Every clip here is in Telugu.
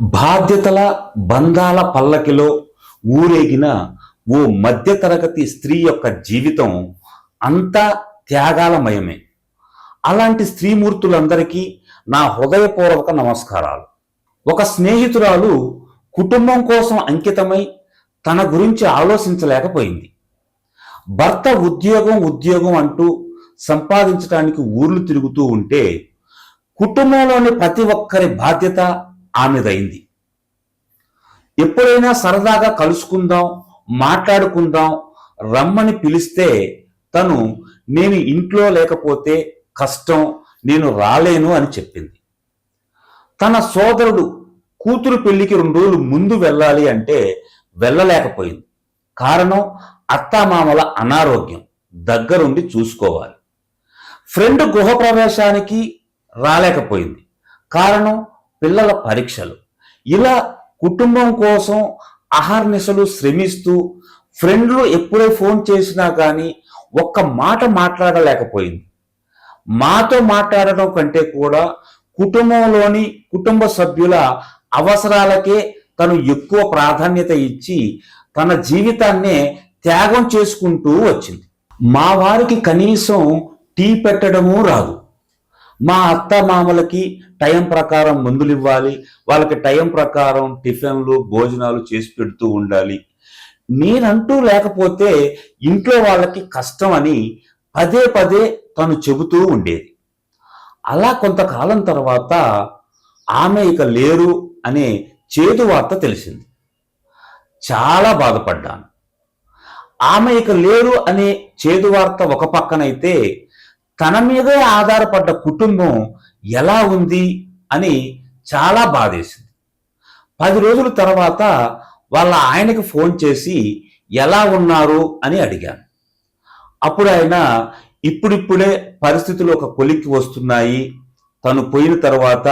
బాధ్యతల బంధాల పల్లకిలో ఊరేగిన ఓ మధ్యతరగతి స్త్రీ యొక్క జీవితం అంతా త్యాగాలమయమే. అలాంటి స్త్రీమూర్తులందరికీ నా హృదయపూర్వక నమస్కారాలు. ఒక స్నేహితురాలు కుటుంబం కోసం అంకితమై తన గురించి ఆలోచించలేకపోయింది. భర్త ఉద్యోగం ఉద్యోగం అంటూ సంపాదించడానికి ఊర్లు తిరుగుతూ ఉంటే కుటుంబంలోని ప్రతి ఒక్కరి బాధ్యత ఆమెదైంది. ఎప్పుడైనా సరదాగా కలుసుకుందాం మాట్లాడుకుందాం రమ్మని పిలిస్తే తను నేను ఇంట్లో లేకపోతే కష్టం నేను రాలేను అని చెప్పింది. తన సోదరుడు కూతురు పెళ్ళికి రెండు రోజులు ముందు వెళ్ళాలి అంటే వెళ్ళలేకపోయింది. కారణం అత్తామామల అనారోగ్యం. దగ్గరుండి చూసుకోవాలి. ఫ్రెండ్ గృహప్రవేశానికి రాలేకపోయింది. కారణం పిల్లల పరీక్షలు. ఇలా కుటుంబం కోసం అహర్నిశలు శ్రమిస్తూ ఫ్రెండ్లు ఎప్పుడే ఫోన్ చేసినా కానీ ఒక్క మాట మాట్లాడలేకపోయింది. మాతో మాట్లాడడం కంటే కూడా కుటుంబంలోని కుటుంబ సభ్యుల అవసరాలకే తను ఎక్కువ ప్రాధాన్యత ఇచ్చి తన జీవితాన్నే త్యాగం చేసుకుంటూ వచ్చింది. మా వారికి కనీసం టీ పెట్టడము రాదు. మా అత్త మామలకి టైం ప్రకారం మందులు ఇవ్వాలి వాళ్ళకి టైం ప్రకారం టిఫిన్లు భోజనాలు చేసి పెడుతూ ఉండాలి. నేనంటూ లేకపోతే ఇంట్లో వాళ్ళకి కష్టం అని పదే పదే తను చెబుతూ ఉండేది. అలా కొంతకాలం తర్వాత ఆమె ఇక లేరు అనే చేదు వార్త తెలిసింది. చాలా బాధపడ్డాను. ఆమె ఇక లేరు అనే చేదు వార్త ఒక పక్కనైతే తన మీదే ఆధారపడ్డ కుటుంబం ఎలా ఉంది అని చాలా బాధేసింది. పది రోజుల తర్వాత వాళ్ళ ఆయనకి ఫోన్ చేసి ఎలా ఉన్నారు అని అడిగాను. అప్పుడు ఆయన ఇప్పుడిప్పుడే పరిస్థితులు ఒక కొలిక్కి వస్తున్నాయి. తను పోయిన తర్వాత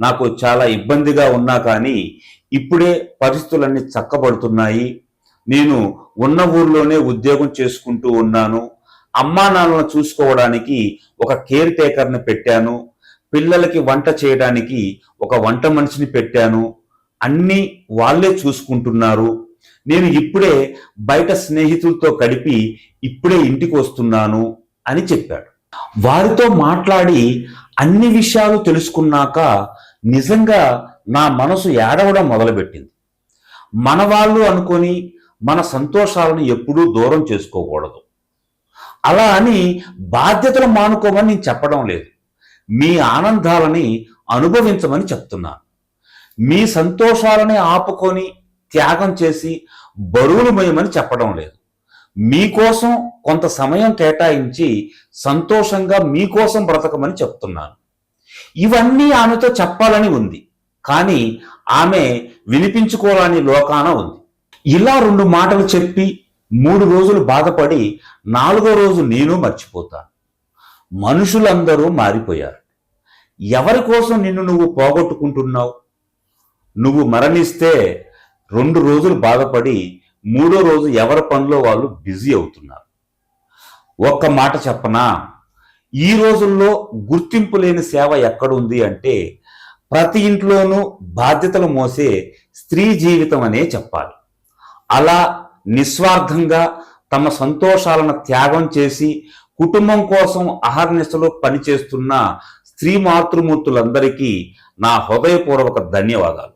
నాకు చాలా ఇబ్బందిగా ఉన్నా కానీ ఇప్పుడే పరిస్థితులన్నీ చక్కబడుతున్నాయి. నేను ఉన్న ఊర్లోనే ఉద్యోగం చేసుకుంటూ ఉన్నాను. అమ్మా నాన్నలను చూసుకోవడానికి ఒక కేర్ టేకర్ని పెట్టాను. పిల్లలకి వంట చేయడానికి ఒక వంట మనిషిని పెట్టాను. అన్నీ వాళ్ళే చూసుకుంటున్నారు. నేను ఇప్పుడే బయట స్నేహితులతో గడిపి ఇప్పుడే ఇంటికి వస్తున్నాను అని చెప్పాడు. వారితో మాట్లాడి అన్ని విషయాలు తెలుసుకున్నాక నిజంగా నా మనసు ఏడవడం మొదలుపెట్టింది. మన వాళ్ళు అనుకొని మన సంతోషాలను ఎప్పుడూ దూరం చేసుకోకూడదు. అలా అని బాధ్యతలు మానుకోమని నేను చెప్పడం లేదు. మీ ఆనందాలని అనుభవించమని చెప్తున్నాను మీ సంతోషాలని ఆపుకొని త్యాగం చేసి బరువులు మోయమని చెప్పడం లేదు. మీకోసం కొంత సమయం కేటాయించి సంతోషంగా మీకోసం బ్రతకమని చెప్తున్నాను. ఇవన్నీ ఆమెతో చెప్పాలని ఉంది. కానీ ఆమె వినిపించుకోవాలని లోకాన ఉంది. ఇలా రెండు మాటలు చెప్పి మూడు రోజులు బాధపడి నాలుగో రోజు నేను మర్చిపోతాను మనుషులందరూ మారిపోయారు. ఎవరి కోసం నిన్ను నువ్వు పోగొట్టుకుంటున్నావు? నువ్వు మరణిస్తే రెండు రోజులు బాధపడి మూడో రోజు ఎవరి పనిలో వాళ్ళు బిజీ అవుతున్నారు. ఒక్క మాట చెప్పనా? ఈ రోజుల్లో గుర్తింపు లేని సేవ ఎక్కడుంది అంటే ప్రతి ఇంట్లోనూ బాధ్యతలు మోసే స్త్రీ జీవితం అనే చెప్పాలి. అలా నిస్వార్థంగా తమ సంతోషాలను త్యాగం చేసి కుటుంబం కోసం అహర్నిశలు పనిచేస్తున్న స్త్రీ మాతృమూర్తులందరికీ నా హృదయపూర్వక ధన్యవాదాలు.